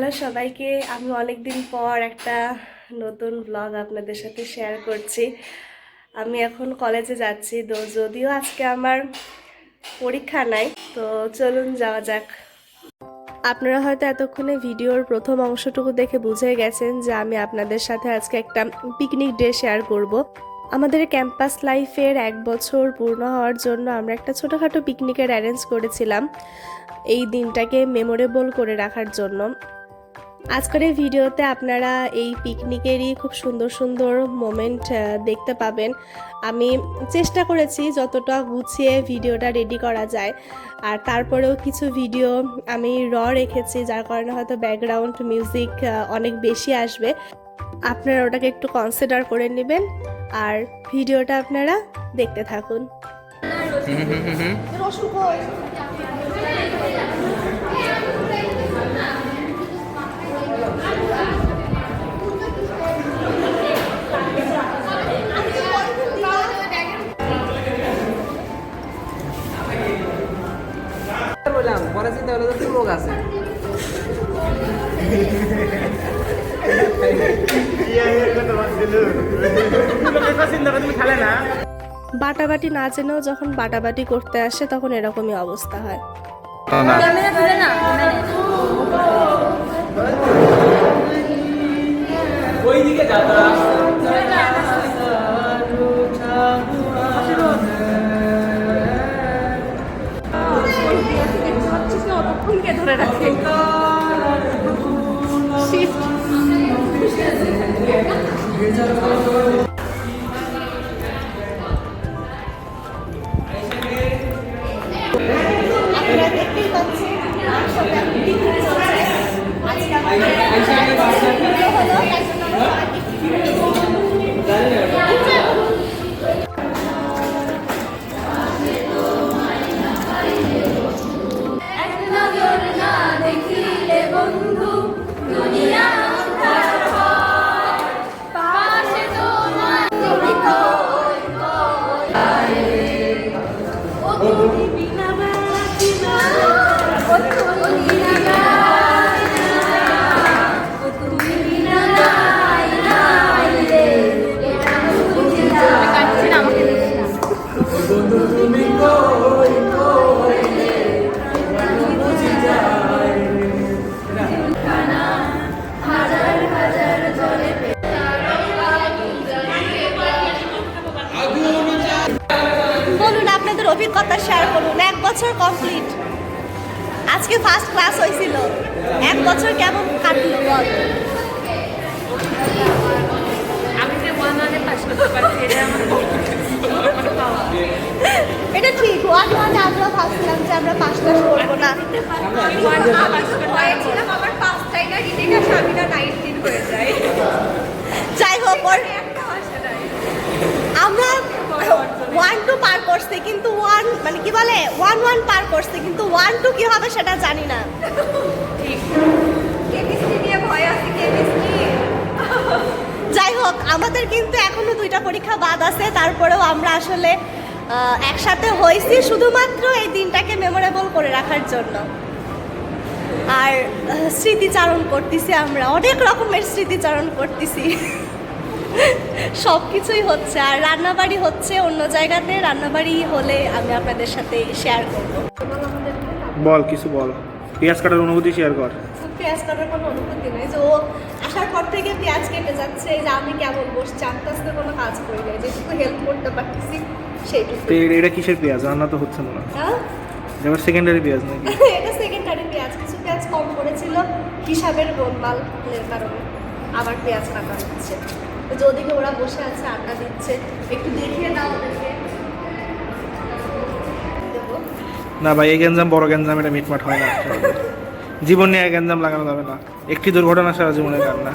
Hello সবাইকে, আমি অনেক দিন পর একটা নতুন ব্লগ আপনাদের সাথে শেয়ার করছি। আমি এখন কলেজে যাচ্ছি, তো যদিও আজকে আমার পরীক্ষা নাই, তো চলুন যাওয়া যাক। আপনারা হয়তো এতক্ষণে ভিডিওর প্রথম অংশটুকু দেখে বুঝে গেছেন যে আমি আপনাদের সাথে আজকে একটা পিকনিক ডে শেয়ার করব। আমাদের ক্যাম্পাস লাইফের এক বছর পূর্ণ হওয়ার জন্য আমরা একটা ছোটোখাটো পিকনিকের অ্যারেঞ্জ করেছিলাম, এই দিনটাকে মেমোরেবল করে রাখার জন্য। আজকের এই ভিডিওতে আপনারা এই পিকনিকেরই খুব সুন্দর সুন্দর মোমেন্ট দেখতে পাবেন। আমি চেষ্টা করেছি যতটা গুছিয়ে ভিডিওটা রেডি করা যায়। আর তারপরেও কিছু ভিডিও আমি র রেখেছি, যার কারণে হয়তো ব্যাকগ্রাউন্ড মিউজিক অনেক বেশি আসবে। আপনারা ওটাকে একটু কনসিডার করে নেবেন। আর ভিডিওটা আপনারা দেখতে থাকুন। পরে চিন্তা করলে তো লোক আছে। বাটাবাটি না জেনেও যখন বাটাবাটি করতে আসে তখন এরকমই অবস্থা হয়। ওইদিকে 높은 게 노래라 시. শেয়ার করুন। এক বছর কমপ্লিট আজকে ফার্স্ট ক্লাস হয়েছিল এক বছর কেমন কাটলো বল? এটা ঠিক। ওয়ান ওয়ানে আমরা ভাবছিলাম যে আমরা পাস টাস করব না হয়েছিলাম আমার পাঁচটাই না রিটেক আসে আমি না নাইনটিন হয়ে যায় যাই হোক ওর একটা আসে নাই আমরা ওয়ান টু পার করছি কিন্তু ওয়ান মানে কি বলে ওয়ান ওয়ান পার করছি কিন্তু ওয়ান টু কি হবে সেটা জানি না। যাই হোক আমাদের কিন্তু এখনও দুইটা পরীক্ষা বাদ আছে তারপরেও আমরা আসলে একসাথে হয়েছি শুধুমাত্র এই দিনটাকে মেমোরেবল করে রাখার জন্য। আর স্মৃতিচারণ করতেছি আমরা অনেক রকমের স্মৃতিচারণ করতেছি। সব কিছুই হচ্ছে আর রান্নাবাড়ি হচ্ছে অন্য জায়গাতে রান্নাবাড়ি হলে আমি আপনাদের সাথে শেয়ার করব। বল কিছু বল। পেঁয়াজ কাটার অনুভূতি শেয়ার কর। পেঁয়াজ কাটার কোনো অনুভূতি নেই। যে ও আসার পর থেকে পেঁয়াজ কেটে যাচ্ছে এই যে আমি কেমন বসছি আস্তে আস্তে কোনো কাজ করি নাই যেটুকু হেল্প করতে পারতেছি সেইটুকু। এটা কিসের পেঁয়াজ? রান্না তো হচ্ছে না এবার সেকেন্ডারি পেঁয়াজ নাকি? এটা সেকেন্ডারি পেঁয়াজ। কিছু পেঁয়াজ কম পড়েছিল হিসাবের গোলমালের কারণে আবার পেঁয়াজ কাটা হচ্ছে। তো যে ওদিকে ওরা বসে আছে আড্ডা দিচ্ছে। একটু দেখিয়ে দাও ওদেরকে। না ভাই এই গ্যাঞ্জাম বড় গ্যাঞ্জাম এটা মিটমাট হয় না জীবন নিয়ে গ্যাঞ্জাম লাগানো যাবে না। একটি দুর্ঘটনা সারা জীবনের কান্না।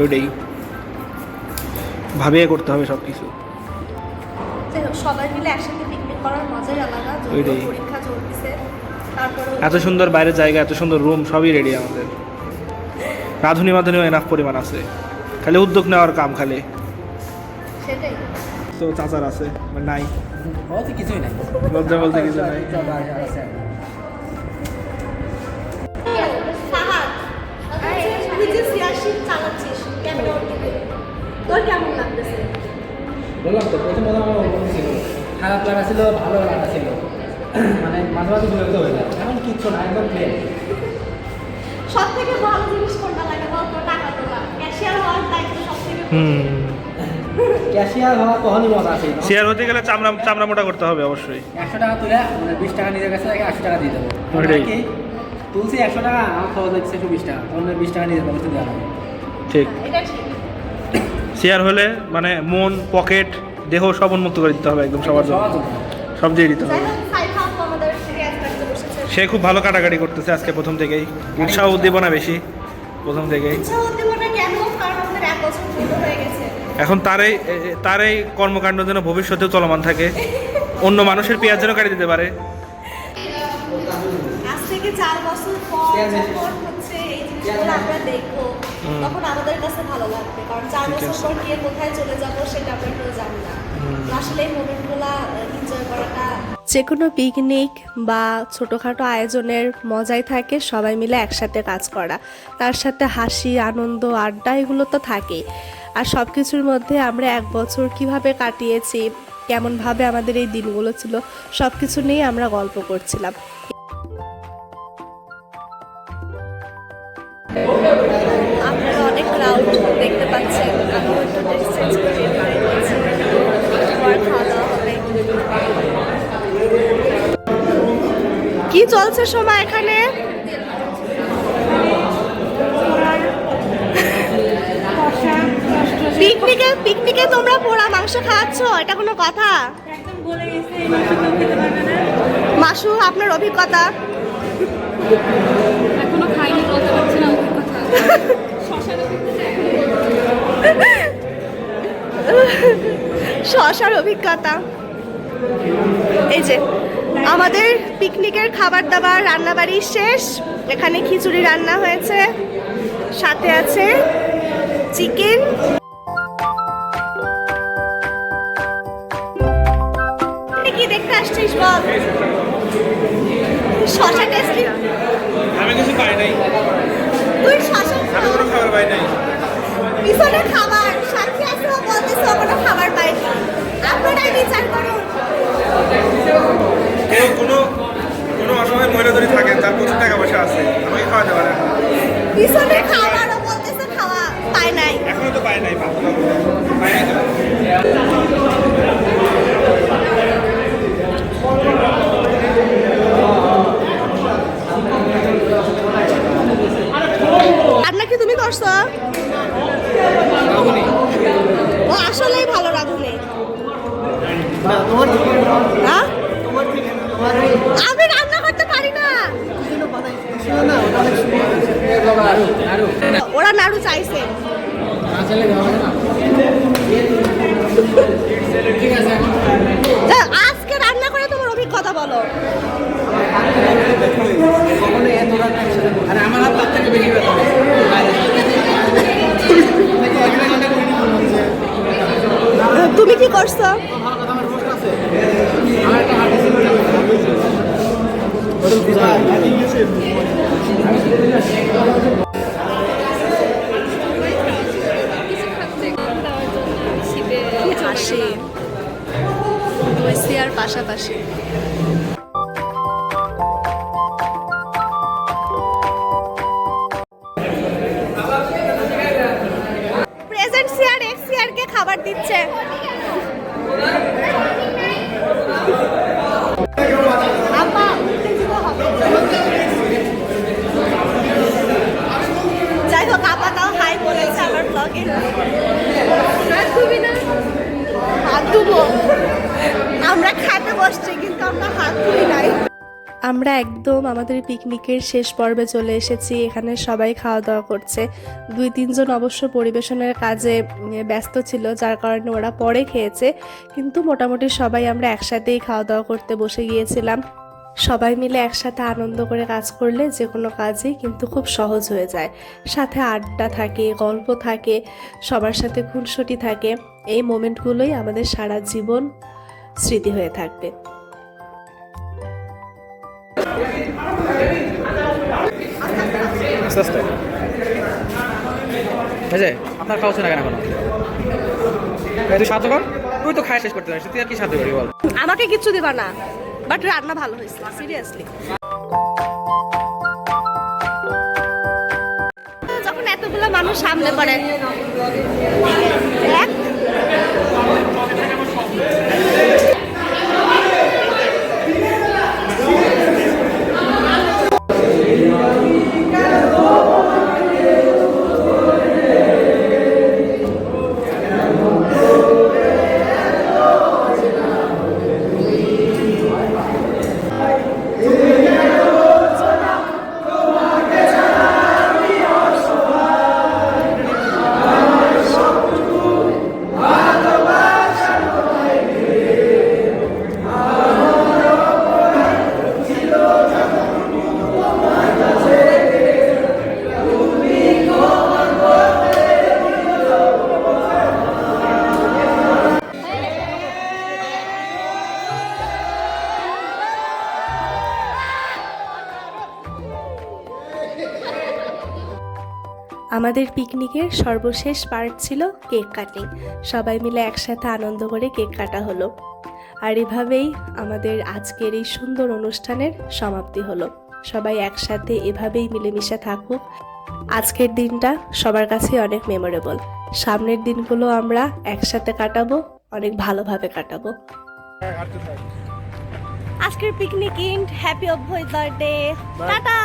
ওইটাই। ভাবিয়ে করতে হবে সব কিছু সবাই মিলে একসাথে পিকনিক করার মজাই আলাদা। ওইটাই। পরীক্ষা চলতেছে তারপরে এত সুন্দর বাইরের জায়গা এত সুন্দর রুম সবই রেডি আমাদের। রাঁধুনি মাধুনিও এনাফ পরিমাণ আছে। খালি উদ্যোগ নেওয়ার কাম খালি। তো চাচার আছে মানে নাই। কিছুই বলতে কিছু নাই। বললাম তো প্রথম খারাপ ছিল ভালো ছিল। মানে মাঝে মাঝে বিরক্ত না একদম সব থেকে ভালো জিনিস হুম। ক্যাশিয়ার হওয়া কখনই মজা আছে শেয়ার হতে গেলে চামড়া চামড়া মোটা করতে হবে অবশ্যই। একশো টাকা তুলে মানে বিশ টাকা নিজের কাছে থেকে একশো টাকা দিয়ে দেবো। তুলছি একশো টাকা আমার খরচ হচ্ছে একশো বিশ টাকা। তখন বিশ টাকা নিজের পকেটে দেওয়া হবে। ঠিক। শেয়ার হলে মানে মন পকেট দেহ সব উন্মুক্ত করে দিতে হবে একদম সবার জন্য। সব দিয়ে দিতে হবে। সে খুব ভালো কাটাকাটি করতেছে আজকে প্রথম থেকেই। উৎসাহ উদ্দীপনা বেশি প্রথম থেকেই ইচ্ছা হতে মনে কেন কারণ আমাদের এক বছর পুরো হয়ে গেছে এখন তারাই এই এ- এ- তার এই কর্মকাণ্ড যেন ভবিষ্যতেও চলমান থাকে। অন্য মানুষের পেঁয়াজ যেন কাটি দিতে পারে। আজ থেকে চার বছর পর যখন হচ্ছে এই জিনিসগুলো আমরা দেখব তখন আমাদের কাছে ভালো লাগবে। কারণ চার বছর পর গিয়ে কোথায় চলে যাব সেটা আমরা কেউ জানি না। আসলে মোমেন্টগুলো এনজয় করাটা যে কোনো পিকনিক বা ছোটোখাটো আয়োজনের মজাই থাকে সবাই মিলে একসাথে কাজ করা। তার সাথে হাসি আনন্দ আড্ডা এগুলো তো থাকেই। আর সব কিছুর মধ্যে আমরা এক বছর কীভাবে কাটিয়েছি কেমনভাবে আমাদের এই দিনগুলো ছিল সব কিছু নিয়ে আমরা গল্প করছিলাম। আপনারা অনেক ক্রাউড দেখতে পাচ্ছেন একটু ড্রেস চেঞ্জ করে বাড়ি গেছি পর খাওয়া দাওয়া হবে কি চলছে সময় এখানে? পিকনিকে পিকনিকে তোমরা পোড়া মাংস খাওয়াচ্ছ এটা কোনো কথা? মাসু আপনার অভিজ্ঞতা? এখনও খাইনি বলতে পারছি না শশার অভিজ্ঞতা। এই যে আমাদের পিকনিকের খাবার দাবার রান্নাবাড়ি শেষ। এখানে খিচুড়ি রান্না হয়েছে। সাথে আছে চিকেন। কি দেখতে আসছিস বল? শশা টেস্টি? আমি কিছু পাই নাই। তুই শশা আমি কোনো খাবার পাই নাই। পিছনে খাবার। সাক্ষী আছে বলতেছে কোনো খাবার পায়নি। আপনারাই বিচার করুন। কেউ কোনো কোনো অসহায় মহিলা যদি থাকেন তার প্রচুর টাকা পয়সা আছে আমাকে খাওয়াতে পারেন। পিছনে খাবার বলতেছে খাওয়া পায় নাই। এখনও তো পাই নাই পাই নাই। তো কি তুমি করছ ও আসলেই ভালো রাঁধুনি। হ্যাঁ? আমি রান্না করতে পারি না নাড়ু ওরা নাড়ু চাইছে আসলে হবে না ঠিক আছে এখন যা, আজকে রান্না করে তোমার অভিজ্ঞতা বলো কখনো এত রাত আরে আমার হাত তার থেকে বেশি ব্যথা হবে। তুমি আমরা একদম আমাদের পিকনিকের শেষ পর্বে চলে এসেছি, এখানে সবাই খাওয়া দাওয়া করছে। দুই, তিনজন অবশ্য পরিবেশনের কাজে ব্যস্ত ছিল, যার কারণে ওরা পরে খেয়েছে। কিন্তু মোটামুটি সবাই আমরা একসাথেই খাওয়া দাওয়া করতে বসে গিয়েছিলাম। সবাই মিলে একসাথে আনন্দ করে কাজ করলে যে কোনো কাজই কিন্তু খুব সহজ হয়ে যায়। সাথে আড্ডা থাকে গল্প থাকে সবার সাথে খুনসুটি থাকে এই মোমেন্টগুলোই আমাদের সারা জীবন স্মৃতি হয়ে থাকবে। আস্তে আস্তে হয়েছে আপনার খাওয়া না কেন এখনও? তুই সাহায্য কর? তুই তো খায় শেষ করতে পারিস তুই আর কি সাহায্য করি বল? আমাকে কিচ্ছু দিবা না। বাট রান্না ভালো হয়েছে সিরিয়াসলি যখন এতগুলো মানুষ সামনে পড়ে আমাদের পিকনিকের সর্বশেষ পার্ট ছিল কেক কাটিং সবাই মিলে একসাথে আনন্দ করে কেক কাটা হলো। আর এভাবেই আমাদের আজকের এই সুন্দর অনুষ্ঠানের সমাপ্তি হলো। সবাই একসাথে এভাবেই মিলেমিশে থাকুক। আজকের দিনটা সবার কাছে অনেক মেমোরেবল সামনের দিনগুলো আমরা একসাথে কাটাবো অনেক ভালোভাবে কাটাবো। আজকের picnic and happy Abhay birthday tata!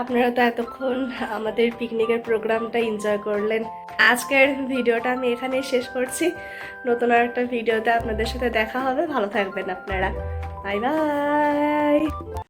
আপনারা তো এতক্ষণ আমাদের পিকনিকের প্রোগ্রামটা এনজয় করলেন। আজকের ভিডিওটা আমি এখানেই শেষ করছি। নতুন আর একটা ভিডিওতে আপনাদের সাথে দেখা হবে। ভালো থাকবেন আপনারা। Bye bye.